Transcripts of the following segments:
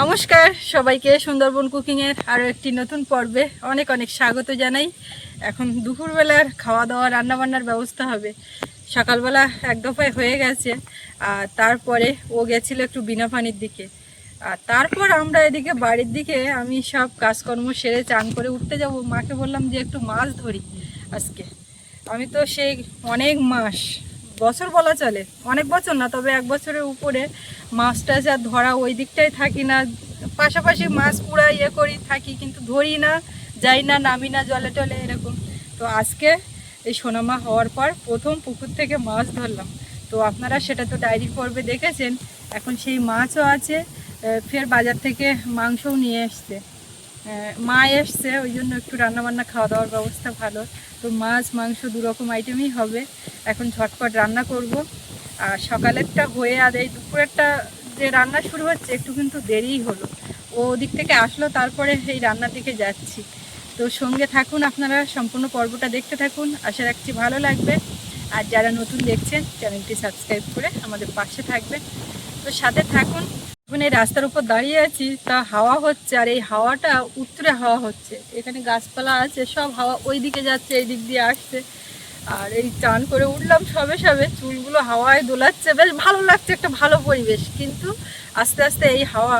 নমস্কার, সবাইকে সুন্দরবন কুকিংয়ের আরও একটি নতুন পর্বে অনেক অনেক স্বাগত জানাই। এখন দুপুরবেলার খাওয়া দাওয়া রান্নাবান্নার ব্যবস্থা হবে। সকালবেলা এক দফায় হয়ে গেছে, আর তারপরে ও গেছিল একটু বিনা পানির দিকে। আর তারপর আমরা এদিকে বাড়ির দিকে আমি সব কাজকর্ম সেরে চান করে উঠতে যাব। মাকে বললাম যে একটু মাছ ধরি আজকে। আমি তো সেই অনেক মাস বছর বলা চলে, অনেক বছর না, তবে এক বছরের উপরে মাছ টাছ আর ধরা ওই দিকটাই থাকি না। পাশাপাশি মাছ পুরা ইয়ে করি, থাকি, কিন্তু ধরি না, যাই না, নামি না জলে টলে, এরকম। তো আজকে এই সোনামা হওয়ার পর প্রথম পুকুর থেকে মাছ ধরলাম। তো আপনারা সেটা তো ডায়েরি পর্বে দেখেছেন, এখন সেই মাছও আছে ফের বাজার থেকে মাংসও নিয়ে এসছে। মা এসছে, ওই জন্য একটু রান্নাবান্না খাওয়া দাওয়ার ব্যবস্থা ভালো। তো মাছ, মাংস দু রকম আইটেমই হবে। এখন ঝটপট রান্না করব। আর সকালেরটা হয়ে আর এই দুপুরেরটা যে রান্না শুরু হচ্ছে, একটু কিন্তু দেরিই হলো। ও ওদিক থেকে আসলো, তারপরে সেই রান্নার দিকে যাচ্ছি। তো সঙ্গে থাকুন আপনারা, সম্পূর্ণ পর্বটা দেখতে থাকুন। আশা রাখছি ভালো লাগবে। আর যারা নতুন দেখছেন, চ্যানেলটি সাবস্ক্রাইব করে আমাদের পাশে থাকবেন। তো সাথে থাকুন। এখন রাস্তার উপর দাঁড়িয়ে আছি, তা হাওয়া হচ্ছে আর এই হাওয়াটা উত্তরে হাওয়া হচ্ছে। এখানে গাছপালা আছে, সব হাওয়া ওই দিকে যাচ্ছে এই দিক দিয়ে আসছে। আর এই চান করে উঠলাম সবে সবে, চুলগুলো হাওয়ায় দোলাচ্ছে। বেশ ভালো লাগছে একটা ভালো পরিবেশ, কিন্তু আস্তে আস্তে এই হাওয়া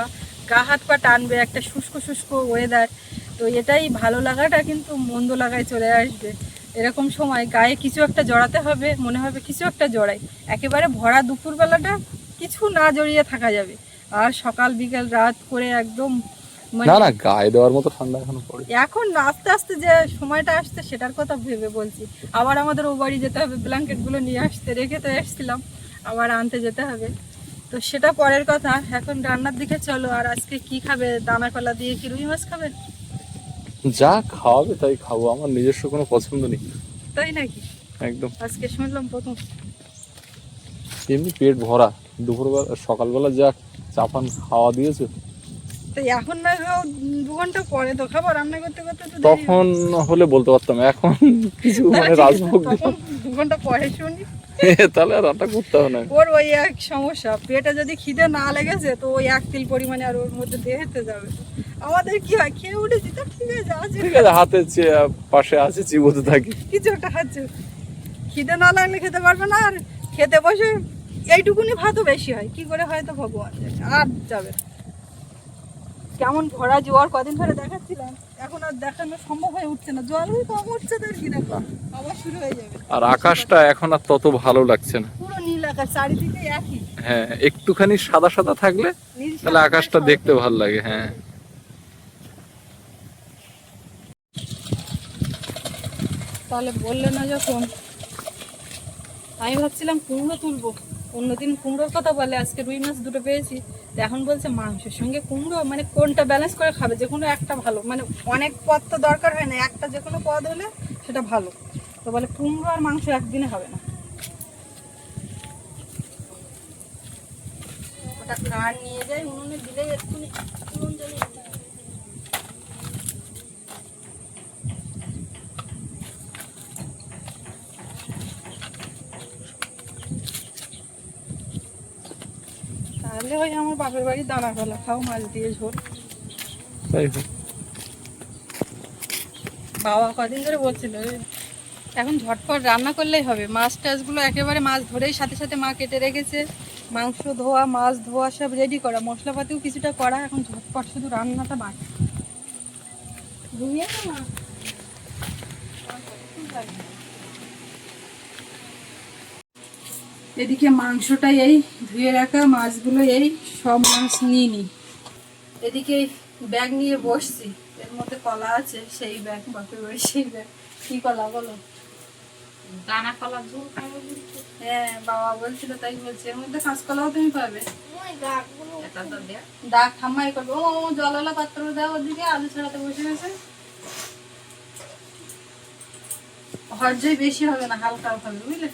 গা হাত পা টানবে, একটা শুষ্ক শুষ্ক ওয়েদার তো এটাই ভালো লাগাটা, কিন্তু মন্দ লাগায় চলে আসবে। এরকম সময় গায়ে কিছু একটা জড়াতে হবে, মনে হবে কিছু একটা জড়াই। একেবারে ভরা দুপুরবেলাটা কিছু না জড়িয়ে থাকা যাবে। আর সকাল বিকেল রাত করে একদম মানে না না গায়ে দেওয়ার মতো ঠান্ডা এখনও পড়ে। এখন আস্তে আস্তে যে সময়টা আসছে সেটার কথা ভেবে বলছি। আবার আমাদের ও বাড়ি যেতে হবে ব্ল্যাঙ্কেটগুলো নিয়ে আসতে রেখে তো এসেছিলাম আবার আনতে যেতে হবে। তো সেটা পরের কথা এখন রান্নার দিকে চলো আর আজকে কি খাবে দানা কলা দিয়ে কি রুই মাছ খাবে যা খাওয়াবে তাই খাব আমার নিজস্ব কোনো পছন্দ নেই। তাই নাকি? একদম। আজকে শুনলাম প্রথম। এমনি পেট ভরা দুপুরবেলা সকালবেলা যা চাপান খাওয়া দিয়েছে? তো এখন না খাও দু ঘণ্টা পরে তো খাব রান্না করতে করতে তো তখন হলে বলতে পারতাম এখন কিছু মানে রাজভোগ দু ঘণ্টা পরে শুনি। তাহলে আর রান্না করতে হবে না। ওর ওই এক সমস্যা পেটে যদি খিদে না লেগেছে তো ওই এক তিল পরিমাণে আর ওর মধ্যে দেহেতে যাবে। আমাদের কি হয় খেয়ে উঠেছি তো ঠিক আছে আছে। ঠিক আছে হাতে পাশে আছে চিবোতে থাকি। কিছু একটা খাচ্ছে খিদে না লাগলে খেতে পারবে না আর খেতে বসে এইটুকুনি ভাতও বেশি হয়। কি করে হয় তো ভগবান আর যাবে। কেমন ভরা জোয়ার কদিন ধরে দেখাচ্ছিলাম এখন আর দেখানো সম্ভব হয়ে উঠছে না। জল কম উঠছে তার কি দেখো? আবার শুরু হয়ে যাবে। আর আকাশটা এখন আর তত ভালো লাগছে না। পুরো নীল আকাশ চারিদিকে একই। হ্যাঁ একটুখানি সাদা সাদা থাকলে তাহলে আকাশটা দেখতে ভালো লাগে হ্যাঁ। তাহলে বললে না যখন। আমি ভাবছিলাম কুমড়ো তুলবো। অন্যদিন কুমড়োর কথা বলে, আজকে রুই মাছ দুটো পেয়েছি। এখন বলছে মাংসের সঙ্গে কুমড়ো মানে কোনটা ব্যালেন্স করে খাবে? যে কোনো একটা ভালো। মানে অনেক পদ তো দরকার হয় না, একটা যে কোনো পদ হলে সেটা ভালো। তো বলে কুমড়ো আর মাংস একদিনে হবে না। ওটা কার নিয়ে যাই, উনুনে দিলেই এক্ষুনি উনুন জ্বালিয়ে দিতে হবে। তাহলে ওই আমার বাপের বাড়ি দানা কলা খাও মাছ দিয়ে ঝোল। তাই বাবা কদিন ধরে বলছিল এখন ঝটপট রান্না করলেই হবে। মাছ টাছগুলো একেবারে মাছ ধরেই সাথে সাথে মা কেটে রেখেছে। মাংস ধোয়া মাছ ধোয়া সব রেডি করা। মশলাপাতিও কিছুটা করা। এখন ঝটপট শুধু রান্নাটা বাকি। ঘুমিয়ে না মা? এদিকে মাংসটা এই ধুয়ে রাখা মাছগুলো এই সব মাছ নিয়ে নি। এদিকে ব্যাগ নিয়ে বসছি। এর মধ্যে কলা আছে সেই ব্যাগ বাপের বাড়ি সেই ব্যাগ। কি কলা বলো? দানা কলা ঝোল হ্যাঁ বাবা বলছিল তাই বলছে। এর মধ্যে কাঁচকলাও তুমি পাবে। ডাক ঠাম্মাই করবে। ও ও, জলওয়ালা পাত্র দাও ওদিকে আলু ছাড়াতে বসে গেছে। হরজই বেশি হবে না হালকা হবে বুঝলে?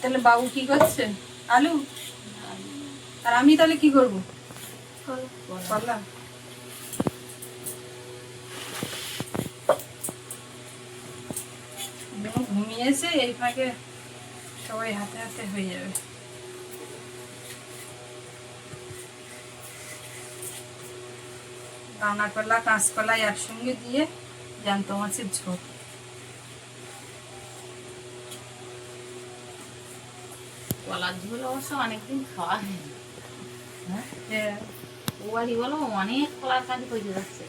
তাহলে বাবু কি করছে? আলু? আর আমি তাহলে কি করব? ঘুমিয়েছে, এই ফাঁকে সবাই হাতে হাতে হয়ে যাবে। দানা কলা কাঁচকলা একসঙ্গে দিয়ে জ্যান্ত মাছের ঝোল। কলার ঝোল অবশ্য অনেকদিন খাওয়া হয়নি। হ্যাঁ? হ্যাঁ। ও বাড়ি বলো অনেক কলার কাজ যাচ্ছে।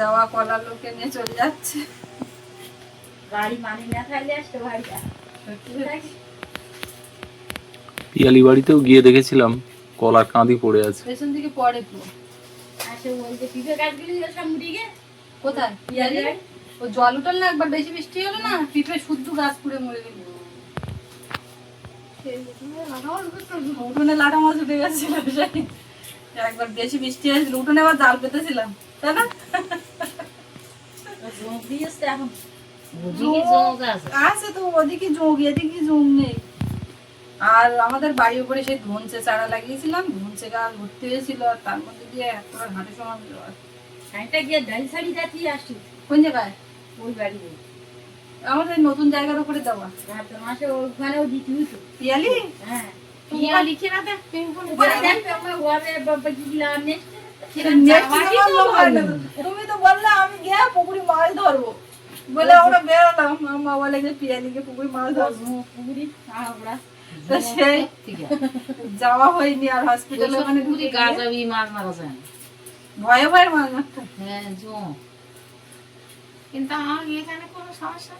যাওয়া কলার লোকে নিয়ে চলে যাচ্ছে। বাড়ি মানি না খাইলে আসতে বাড়িটা পিয়ালি বাড়িতেও গিয়ে দেখেছিলাম কলার কাঁদি পড়ে আছে। পেছন দিকে পড়ে তো আসে পিঁপে গাছগুলি সব মুড়ি গে কোথায়? পিয়ালি ও জল উঠল না একবার বেশি বৃষ্টি হলো না পিঁপে শুদ্ধ গাছ পুড়ে মরে গেল। উঠোনে লাটা মাছ উঠে গেছিল একবার বেশি বৃষ্টি হয়েছিল উঠোনে আবার জাল পেতেছিলাম তাই না? এখন। আছে। তো ওদিকে যোগ এদিকে যোগ নেই। আর আমাদের বাড়ির উপরে সেই ধনচে চারা লাগিয়েছিলাম ধনচে গাছ ভর্তি হয়েছিল আর তার মধ্যে দিয়ে এত হাঁটে সমান। খানিকটা গিয়ে ডাল শাড়ি যাচ্ছি আসছি কোন জায়গায়? ওই বাড়ি আমাদের নতুন জায়গার উপরে দেওয়া। মাসে ওখানেও দিতে হইতো। পিয়ালি? হ্যাঁ। তুমি তো বললে আমি গিয়ে পুকুরি মাছ ধরবো। বলে আমরা বেরোলাম মা বলে যে পিয়ালিকে পুকুরি মাছ ধরবো। তো সেই যাওয়া হয়নি আর হসপিটালে ওখানে ঢুকে গিয়ে গাজাবি মাছ মারা যায়। ভয়ে ভয়ে মাছ মারতে। হ্যাঁ জোঁক কিন্তু আমার এখানে কোনো সমস্যা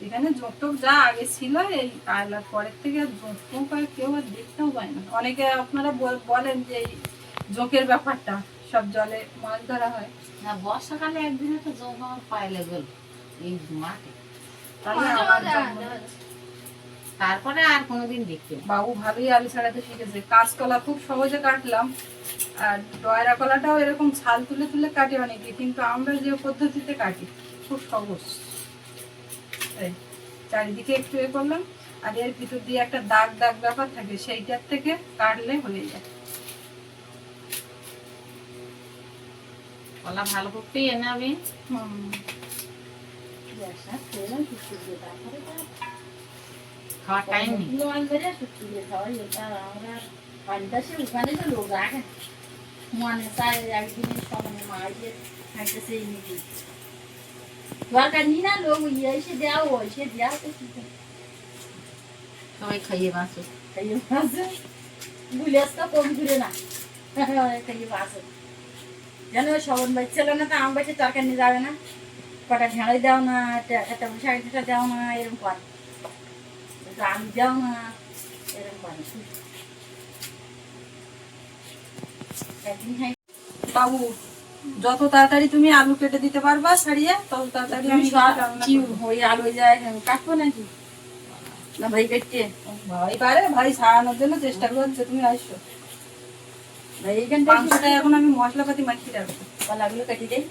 এখানে জোঁক টোক যা আগে ছিল এই আয়লার পরের থেকে আর জোঁক টোক আর কেউ আর দেখতেও পায় না। অনেকে আপনারা বল- বলেন যে এই জোঁকের ব্যাপারটা সব জলে মাছ ধরা হয়। না বর্ষাকালে একদিনে তো জোঁক আমার পায়ে লেগেল এই মাঠে। তাহলে আমার তারপরে আর কোনোদিন দেখতে বাবু ভালোই আলু ছাড়াতে শিখেছে। কাঁচকলা খুব সহজে কাটলাম। আর ডয়রা কলাটাও এরকম ছাল তুলে তুলে কাটি অনেকে কিন্তু আমরা যে পদ্ধতিতে কাটি খুব সহজ। চারিদিকে একটু এ করলাম আর এর ভিতর দিয়ে একটা দাগ দাগ ব্যাপার থাকে সেইটার থেকে কাটলে হয়ে যায়। কলা ভালো করতেই এনে আমি হুম। খাওয়ার টাইম নেই সবাই খাইয়ে বাঁচো যেন শবন বাচ্চা না তো আম বাচ্চা তরকারি যাবে না কটা ঢেঁড়ই দাও না একটা- শাড়ি দাও না এরকম করে আলু দাও না এরকম করে বাবু যত তাড়াতাড়ি তুমি আলু কেটে দিতে পারবা ছাড়িয়ে তত তাড়াতাড়ি আমি কি ওই আলু যায় কাটবো নাকি? না ভাই কেটে। ভাই পারে ভাই সারানোর জন্য চেষ্টা করছে তুমি আসো। ভাই এইখানটা এখন আমি মশলাপাতি মাখিয়ে রাখব। কলাগুলো কেটে দেয়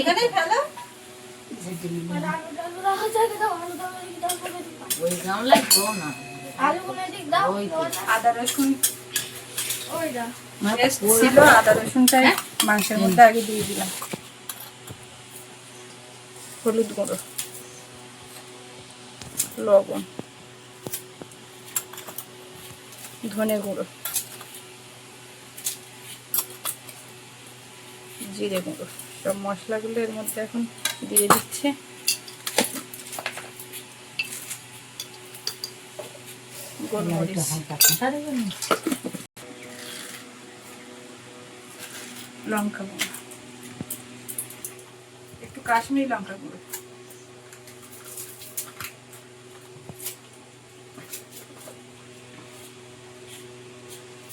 এখানেই ফেলো। ওই গামলায় না আদা রসুন। মানে ছিল আদা রসুনটাই মাংসের মধ্যে আগে দিয়ে দিলাম। হলুদ গুঁড়ো। লবণ। ধনে গুঁড়ো। জিরে গুঁড়ো। সব মশলাগুলো এর মধ্যে এখন দিয়ে দিচ্ছে।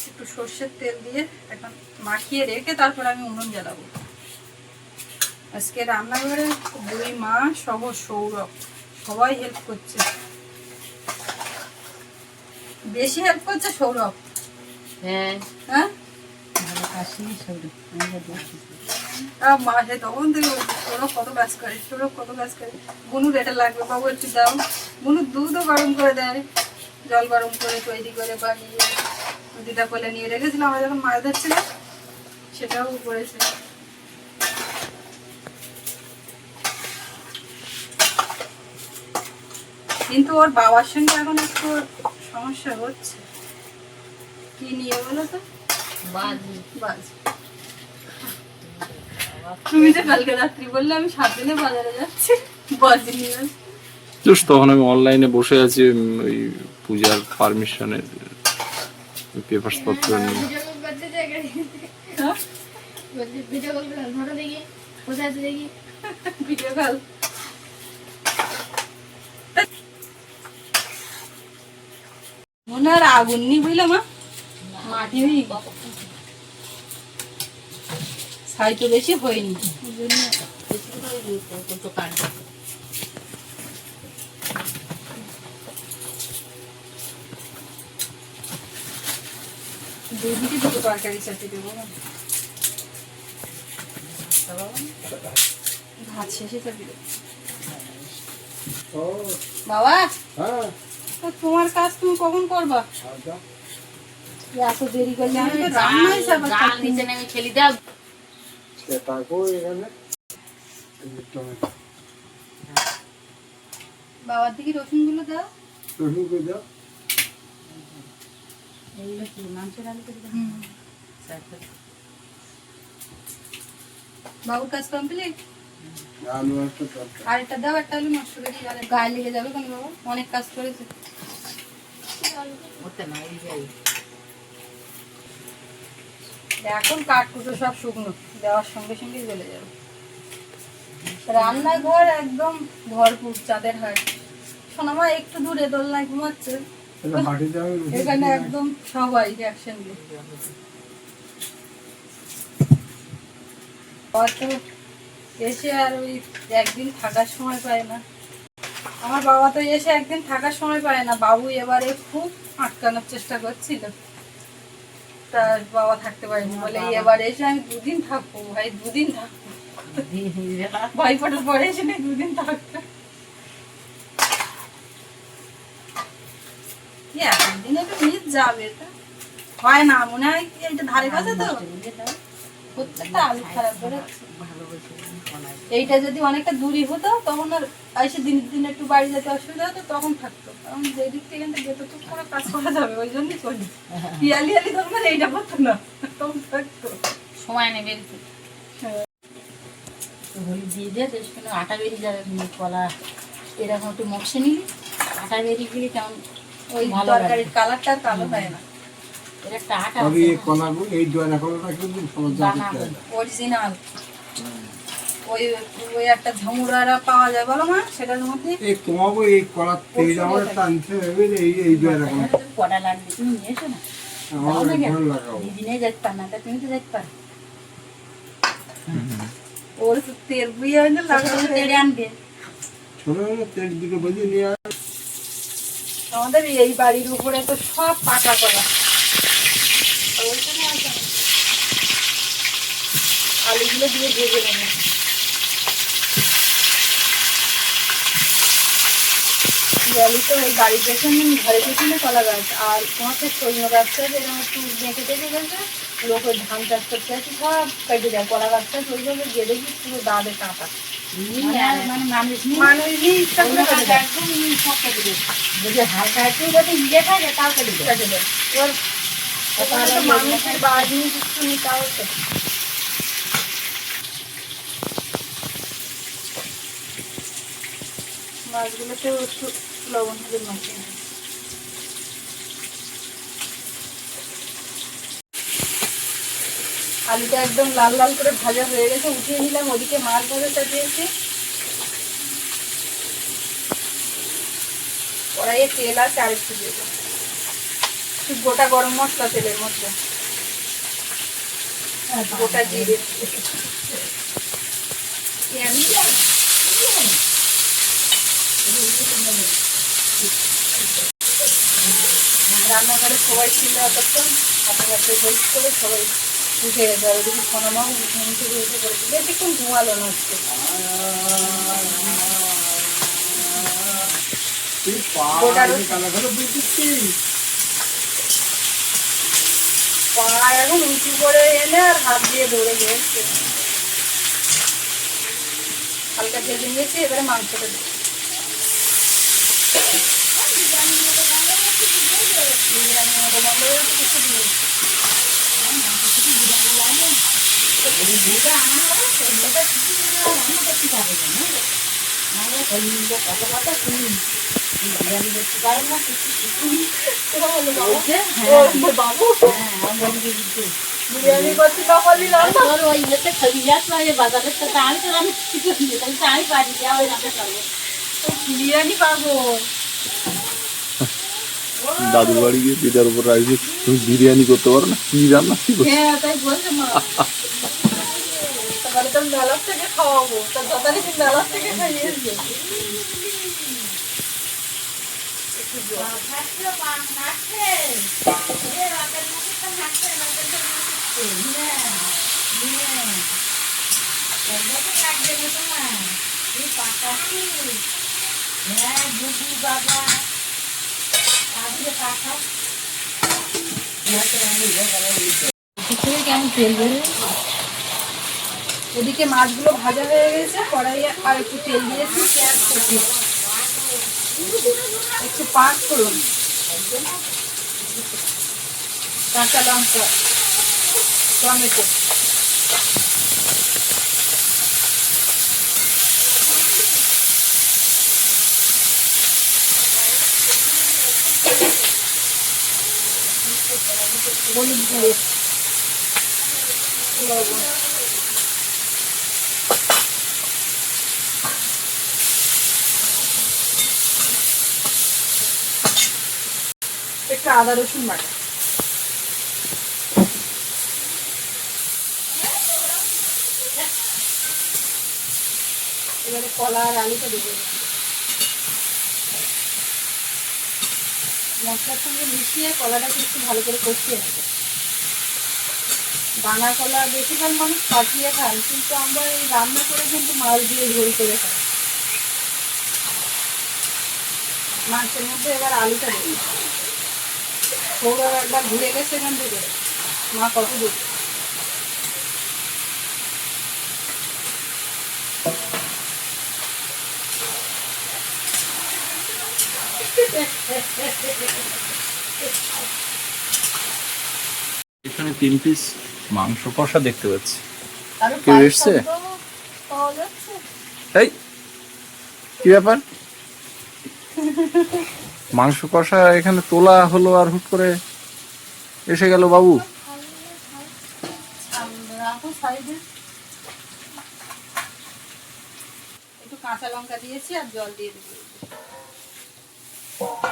একটু সর্ষের তেল দিয়ে এখন মাখিয়ে রেখে তারপর আমি উনুন জ্বালাবো। আজকে রান্নাঘরে দুই মা সহ সৌরভ, সবাই হেল্প করছে। বেশি হেল্প করছে সৌরভ। হ্যাঁ। হ্যাঁ? তখন থেকে সৌরভ কত কাজ করে সৌরভ কত কাজ করে। বুনুর এটা লাগবে বাবু একটু দাও। বুনুর দুধও গরম করে দেয় জল গরম করে তৈরি করে বানিয়ে দুটা কোলে নিয়ে রেখেছিলাম আমরা যখন মাছ ধরছিলাম সেটাও করেছে। কিন্তু ওর বাবার সঙ্গে এখন একটু সমস্যা হচ্ছে? কি নিয়ে বলো তো? বাজি। বাজ। তুমি যে কালকে রাত্রি বললে আমি সাত দিনে বাজারে যাচ্ছি। বাজি নিয়ে জাস্ট তখন আমি অনলাইনে বসে আছি ওই পূজার পারমিশনের পেপারস পত্র নিয়ে ভিডিও কল হ্যাঁ? ভিডিও কল করে দেখি কোথায় আছে দেখি। ভিডিও কল মনে আর আগুন নি বুঝলে মা? মাটি হয়ে গেছে। তো বেশি হয়নি। দিয়েছে, দুটো তরকারি চাটি দেবো ভাত শেষে চাটি দেবো। বাবা। তো তোমার কাজ তুমি কখন করবা? এই এত দেরি করলে আমি তো রান্নাই সাবার গাল নিচে নেমে খেলি দাও। বাবার দিকে রসুনগুলো দাও। এগুলো কি মাংসের আলু করে দাও? আচ্ছা, বাবুর কাজ কমপ্লিট? আর একটা দাও একটা আলু নষ্ট করে গেলে গায়ে লেগে যাবে কেন বাবা। অনেক কাজ করেছে। ওতে না এই যাই এখন কাঠকুটো সব শুকনো দেওয়ার সঙ্গে সঙ্গে জ্বলে যাবে। রান্নাঘর একদম ভরপুর চাঁদের হাট। সোনামা একটু দূরে দোলনায় ঘুমাচ্ছে। এখানে একদম সবাই একসঙ্গে। এসে আর ওই একদিন থাকার সময় পায় না। আমার বাবা তো এসে একদিন থাকার সময় পায় না। বাবু এবারে খুব আটকানোর চেষ্টা করছিল। তার বাবা থাকতে পারেনি। বলে এবার এসে আমি দুদিন থাকব ভাই দুদিন থাকব। ভাই ফোটার পরে এসে নেই দুদিন থাকতে একদিনে নিয়ে যাবে তা হয় না মনে হয় এটা ধারে কাছে তো প্রত্যেকটা আলু খারাপ এইটা যদি অনেকটা দূরই হতো তখন আর এসে দিন দিন একটু বাড়ি যেতে অসুবিধা হতো তখন থাকতো। কারণ যেই দিক থেকে যেত তো করে কাজ করা যাবে ওই জন্যই করি পিয়ালি আলি তখন এইটা করতো না তখন থাকতো। সময় নেবে। হ্যাঁ। হলুদ দিয়ে দিয়ে বেশ কোনো আটা বেরিয়ে যাবে কিন্তু কলা এরকম একটু মশে নিবি। আটা বেরিয়ে গেলে কেমন ওই ভালো তরকারির কালারটা কালো হয় না। তবে এই কলাগুলো এই দোয়ানা কলাটা কিন্তু সমস্যা দানা দিতে অরিজিনাল ওই ওই একটা ঝামুরারা পাওয়া যায় বলো মা সেটার মধ্যে? এই তোমাকে এই কলার তেল আমার টানতে হবে এই এই দোয়ানা কলা এখানে লাগবে তুমি নিয়ে এসো না। আমার ভালো লাগাবো দিদিনে যেতে পার না তুমি তো যেতে পার। ওর তেল বুঝে হয় না লাগানো তেড়ে আনবে। ছোট তেল দুটো নিয়ে আমাদের এই বাড়ির উপরে তো সব পাকা করা আলুগুলো দিয়ে দিয়ে দেবেন আলু তো ওই বাড়ির পেছনে ঘরের পেছনে কলা গাছ আর তোমার তো সৈন্য গাছটা যেরকম একটু বেঁকে টেকে গেছে লোক ওই ধান চাষ করতে আছে সব কেটে যায় কলা গাছটা ওইভাবে গিয়ে দেখি পুরো দাঁড়ে কাটা মানে আর মানে মানুষ নিয়ে মানুষ নিয়ে ইচ্ছা করে কেটে দেয়। একদম সব কেটে দেবে যদি হালকা একটু যদি ইয়ে থাকে তাও কেটে দেবে কেটে দেয়। এবার ওখানে তো মানুষের বাড়ি কিছু নেই তাও মাছগুলোতেও একটু লবণ হলুদ মাখিয়ে। আলুটা একদম লাল লাল করে ভাজা হয়ে গেছে, উঠিয়ে নিলাম, ওদিকে মাছ ভাজাটা দিয়েছি কড়াইয়ে তেল আছে আর একটু দেবো। গোটা গরম মশলা তেলের মধ্যে গোটা জিরে রান্নাঘরে সবাই ছিল এতক্ষণ। আপনার কাছে হেল্প করে সবাই উঠে গেছে। আর ওদিকে সোনামাও ঘুম থেকে উঠে পড়েছে। বেশিক্ষণ ঘুমালো না আজকে। পা এখন উঁচু করে এনে আর হাত দিয়ে ধরে গিয়েছে হালকা ভেজে নিয়েছি এবারে মাংসটা দিই বিরিয়ানি করছি না বললি না তোর ওই ইয়েতে আসলো ওই বাজারের তা আমি তো আমি কিছু যা ওই রান্না করব বিরিয়ানি পাবো। দাদুর বাড়ি গিয়ে পিঠার উপর রাখছি তুমি বিরিয়ানি করতে পারো না? কি রান্না কি করছ? হ্যাঁ তাই বলছে মা। তাহলে তোর মেলার থেকে খাওয়াবো তোর যথারীতি মেলার থেকে খাইয়েছি থেকে কেমন তেল বেরোয় ওদিকে মাছগুলো ভাজা হয়ে গেছে, কড়াইয়ে আর একটু তেল দিয়েছি, পেঁয়াজ কুচি। একটু পাঁচ করুন কাঁচা লঙ্কা, টমেটো। হলুদ একটু আদা রসুন বাটা। এবারে কলা আর আলুটা দেবো। মশলার সঙ্গে মিশিয়ে কলাটাকে একটু ভালো করে কষিয়ে নেব। দানা কলা বেশিরভাগ মানুষ পাঠিয়ে খান কিন্তু আমরা এই রান্না করে কিন্তু মাছ দিয়ে ঝোল করে খাই। মাছের মধ্যে এবার আলুটা দেবো সৌরভ একবার ঘুরে গেছে এখান থেকে। মা কত দূর? এখানে তিন পিস মাংস কষা দেখতে পাচ্ছি। কেউ এসছে? এই কি ব্যাপার? মাংস কষা এখানে তোলা হলো আর হুট করে এসে গেল বাবু। একটু কাঁচা লঙ্কা দিয়েছি আর জল দিয়ে দেবো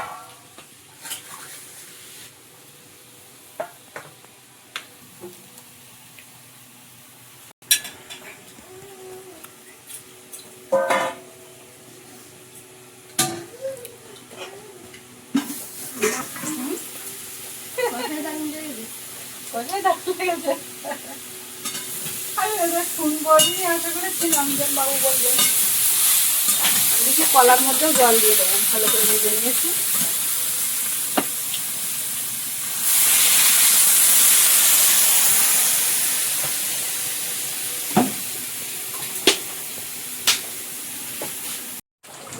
কোথায় দাঁড়িয়ে গেছে আমি এটা শুনব আমি আশা করেছিলাম যে বাবু বলবে এদিকে কলার মধ্যেও জল দিয়ে দেবো, ভালো করে ভেজে নিয়েছি।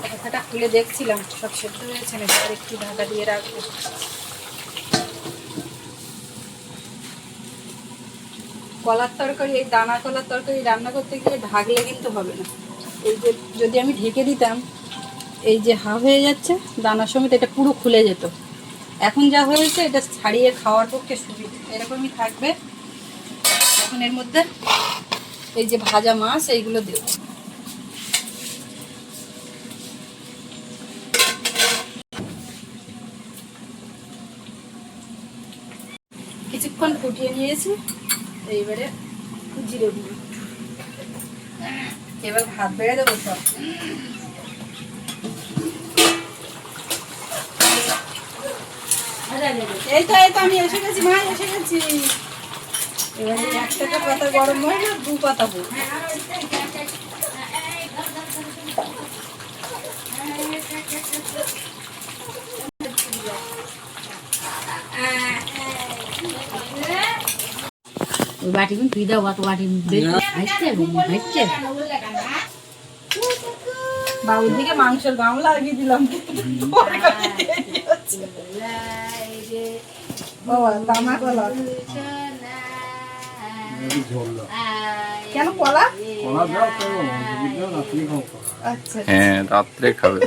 ঢাকাটা খুলে দেখছিলাম, সব সেদ্ধ হয়েছে না আর একটু ঢাকা দিয়ে রাখব। কলার তরকারি এই দানা কলার তরকারি রান্না করতে গিয়ে ঢাকলে কিন্তু হবে না। এই যে যদি আমি ঢেকে দিতাম, এই যে হা হয়ে যাচ্ছে, দানার সমেত এটা পুরো খুলে যেত। এখন যা হয়েছে, এটা ছাড়িয়ে খাওয়ার পক্ষে সুবিধা। এরকমই থাকবে। এখন এর মধ্যে এই যে ভাজা মাছ, এইগুলো দেব। কিছুক্ষণ ফুটিয়ে নিয়েছি। এইবারে জিরে গুঁড়ো এবার ভাত বেড়ে দেবো সব। এই তো এই তো, আমি এসে গেছি, মা, এসে গেছি। পাতা গরম মশলা দু পাতা বাটি বাটি বাবুর দিকে মাংসের গাম লাগিয়ে দিলাম কেন কলা? কলা আচ্ছা হ্যাঁ রাত্রে খাবে।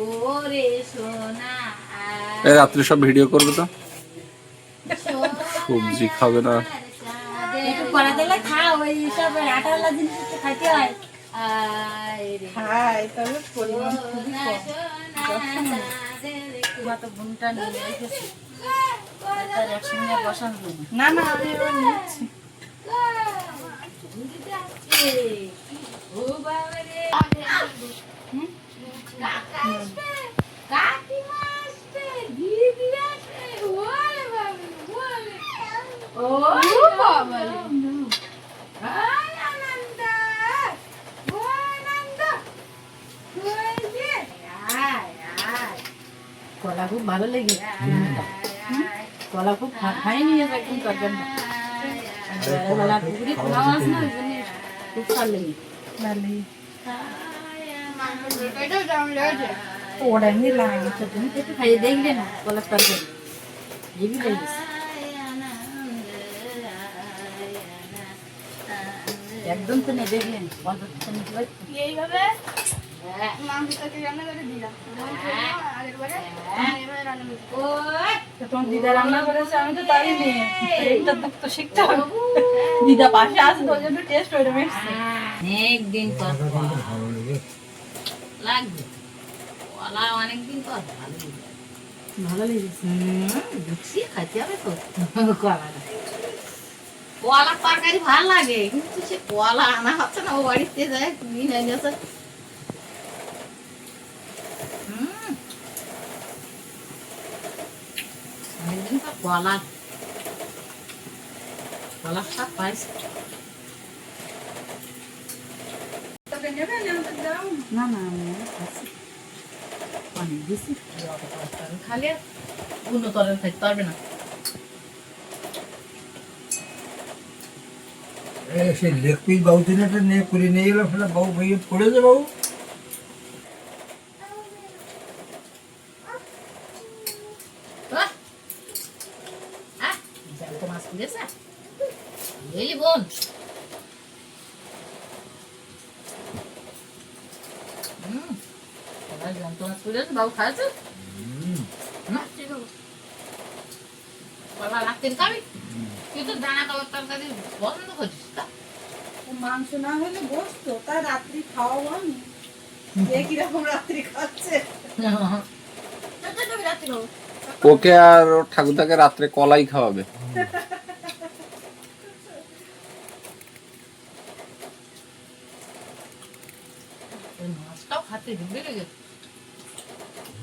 ওরে রাত্রে সব ভিডিও করবে তো? সবজি খাবে না। করা দিলে খাও ওই সব আটাওয়ালা জিনিস একটু খাইতে হয়। খাই তবে পরিমাণ খুবই কম। তো বোনটা নিয়ে এসেছি একসঙ্গে বসানো না না আমি এবার নিচ্ছি। ও বাবা রে কাকিমা আসবে দিদি আসবে ওরে বাবা ওরে ও বাবা রে আয় আনন্দ ও আনন্দ ওই যে আয় আয় কলা খুব ভালো লেগে কলা খুব খা- খাইনি একদম তরকারি পুকুরি না খুব ভালো লেগে ওটা এমনি লাগে তুমি তো খাইয়ে দেখলে না কলার তরকারি। হেভি লেগেছে। একদম তো নিতে পারি এইভাবে? ওই। তো তোমার দিদা রান্না করেছে আমি তো তাই নি একটা দুঃখ তো শিখতে হবে। দিদা পাশে আছে তো জন্য টেস্ট ওইটা এসছে অনেকদিন পর। ভালো লাগবে। কলা অনেকদিন পর। ভালো লেগেছে। গুছিয়ে খাইতে হবে তো। কলা কলা তরকারি ভালো লাগে কিন্তু সে কলা আনা হচ্ছে না ও বাড়িতে যায় কিনে এনেছে হুম। অনেকদিন পর কলা কলা শাক পাইছে। না তো দাও না না আমি খাচ্ছি। অনেক বেশি খালি অন্য তরকারি খাইতে পারবে না। এ সে লেগ পিস বাবু নিয়ে করে নিয়ে গেলাম সেটা বাবু ভাইয়ে পড়েছে বাবু আহ! আহ! জ্যান্ত মাছ পুড়েছে বুঝলি বোন হুম সবাই জ্যান্ত মাছ পুড়েছে বাবু খাচ্ছে বাবা রাত্রে খাবি তুই তো দানা খাবার তরকারি বন্ধ করছিস তা মাংস না হলে বসতো তাই রাত্রি খাওয়াবো আমি যে কীরকম রাত্রি খাচ্ছে রাত্রি খাব ওকে আর ওর ঠাকুরদাকে রাত্রে কলাই খাওয়াবে। মাছটাও খাতে ঢুকে লেগেছে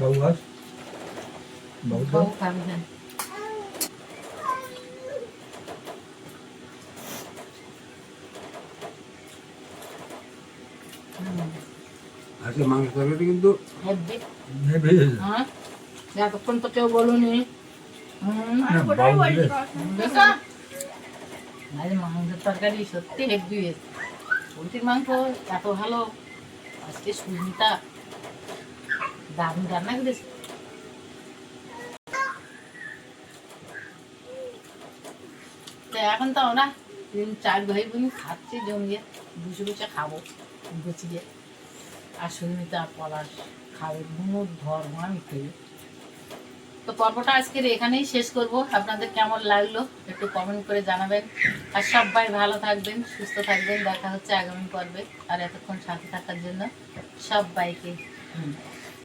বাবু আস বাবু না আজকে মাংস তরকারি কিন্তু হ্যাঁ এতক্ষণ তো কেউ বলুনি। আরে মাংসের তরকারি সত্যি হেভি হয়েছে। পোলট্রির মাংস এত ভালো আজকে সুস্মিতা দারুণ রান্না করেছে তো এখন তো আমরা চার ভাই বোন খাচ্ছি জমিয়ে, বসে বসে খাব গুছিয়ে আর সুস্মিতা পলাশ খাবে, ঘুমোর ধর্ম আমি তো পর্বটা আজকের এখানেই শেষ করব। আপনাদের কেমন লাগল একটু কমেন্ট করে জানাবেন। আর সবাই ভালো থাকবেন, সুস্থ থাকবেন। দেখা হচ্ছে আগামী পর্বে। আর এতক্ষণ সাথে থাকার জন্য সবাইকে ধন্যবাদ।